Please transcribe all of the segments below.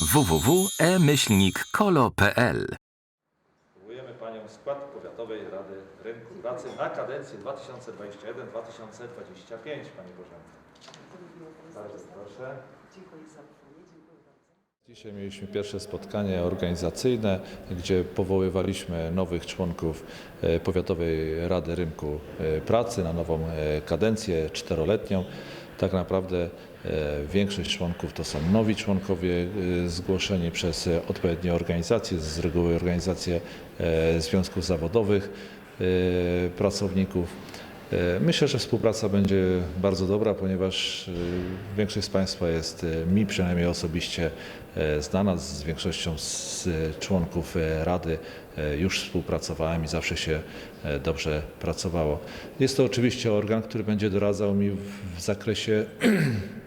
www.e-kolo.pl Powołujemy Panią w skład Powiatowej Rady Rynku Pracy na kadencję 2021-2025, Pani Bożenko. Bardzo proszę. Dziękuję za ufanie, dziękuję bardzo. Dzisiaj mieliśmy pierwsze spotkanie organizacyjne, gdzie powoływaliśmy nowych członków e, Powiatowej Rady Rynku e, Pracy na nową e, kadencję czteroletnią. Tak naprawdę e, większość członków to są nowi członkowie e, zgłoszeni przez e, odpowiednie organizacje, z reguły organizacje związków zawodowych pracowników. E, Myślę, że współpraca będzie bardzo dobra, ponieważ e, większość z Państwa jest e, mi przynajmniej osobiście znana. Z większością z członków Rady już współpracowałem i zawsze się dobrze pracowało. Jest to oczywiście organ, który będzie doradzał mi w zakresie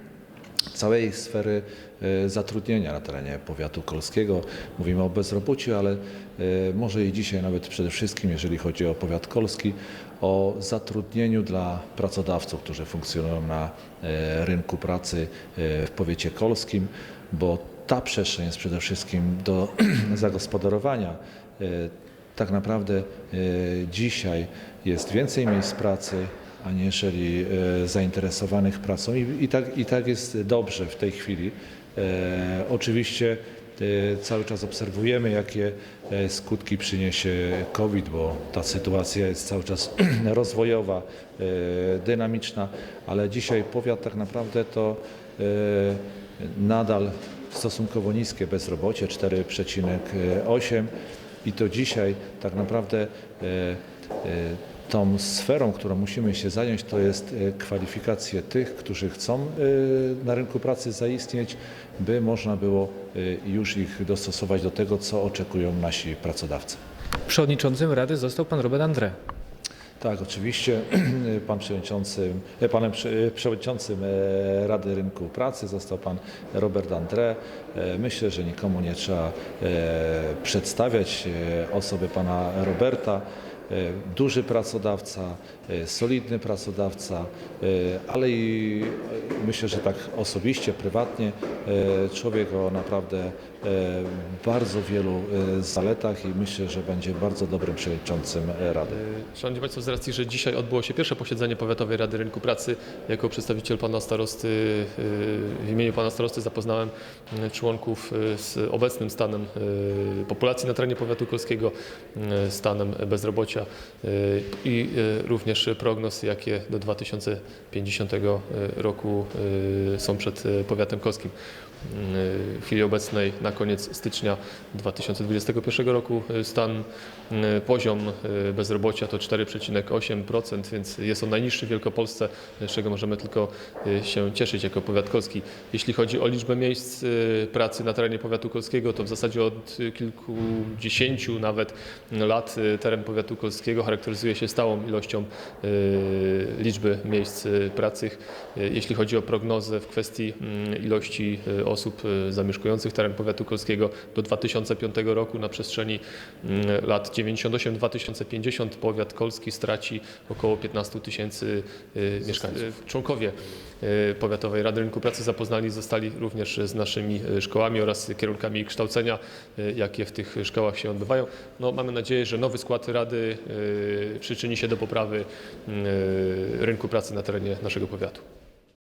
całej sfery e, zatrudnienia na terenie powiatu kolskiego. Mówimy o bezrobociu, ale e, może i dzisiaj nawet przede wszystkim, jeżeli chodzi o powiat kolski, o zatrudnieniu dla pracodawców, którzy funkcjonują na e, rynku pracy w powiecie kolskim, bo ta przestrzeń jest przede wszystkim do zagospodarowania. Tak naprawdę dzisiaj jest więcej miejsc pracy, aniżeli e, zainteresowanych pracą I, i, tak, i tak jest dobrze w tej chwili. E, oczywiście e, cały czas obserwujemy, jakie skutki przyniesie COVID, bo ta sytuacja jest cały czas rozwojowa, dynamiczna, ale dzisiaj powiat tak naprawdę to nadal stosunkowo niskie bezrobocie 4,8 i to dzisiaj tak naprawdę e, e, tą sferą, którą musimy się zająć, to jest e, kwalifikacje tych, którzy chcą na rynku pracy zaistnieć, by można było już ich dostosować do tego, co oczekują nasi pracodawcy. Przewodniczącym Rady został pan Robert André. Tak, oczywiście pan przewodniczący, e, panem prze- przewodniczącym e, Rady Rynku Pracy został pan Robert André. E, Myślę, że nikomu nie trzeba e, przedstawiać e, osoby pana Roberta. E, Duży pracodawca, e, solidny pracodawca, e, ale i myślę, że tak osobiście, prywatnie człowiek o naprawdę bardzo wielu zaletach i myślę, że będzie bardzo dobrym przewodniczącym Rady. Szanowni Państwo, z racji, że dzisiaj odbyło się pierwsze posiedzenie Powiatowej Rady Rynku Pracy, jako przedstawiciel Pana Starosty, w imieniu Pana Starosty zapoznałem członków z obecnym stanem populacji na terenie powiatu kolskiego, stanem bezrobocia yy, i yy, również prognoz, jakie do 2050 roku yy, są przed powiatem kolskim. Yy, W chwili obecnej na koniec stycznia 2021 roku stan, poziom bezrobocia to 4,8%, więc jest on najniższy w Wielkopolsce, z czego możemy tylko się cieszyć jako powiat kolski. Jeśli chodzi o liczbę miejsc pracy na terenie powiatu kolskiego, to w zasadzie od kilkudziesięciu nawet lat teren powiatu kolskiego charakteryzuje się stałą ilością yy, liczby miejsc yy, pracy. Yy, Jeśli chodzi o prognozę w kwestii mm, ilości osób zamieszkujących teren powiatu kolskiego do 2005 roku na przestrzeni mm, lat 98-2050 powiat kolski straci około 15 tysięcy mieszkańców. Członkowie Powiatowej Rady Rynku Pracy zapoznani zostali również z naszymi yy, szkołami oraz kierunkami kształcenia, yy, jakie w tych szkołach się odbywają. No, mamy nadzieję, że nowy skład Rady przyczyni się do poprawy rynku pracy na terenie naszego powiatu.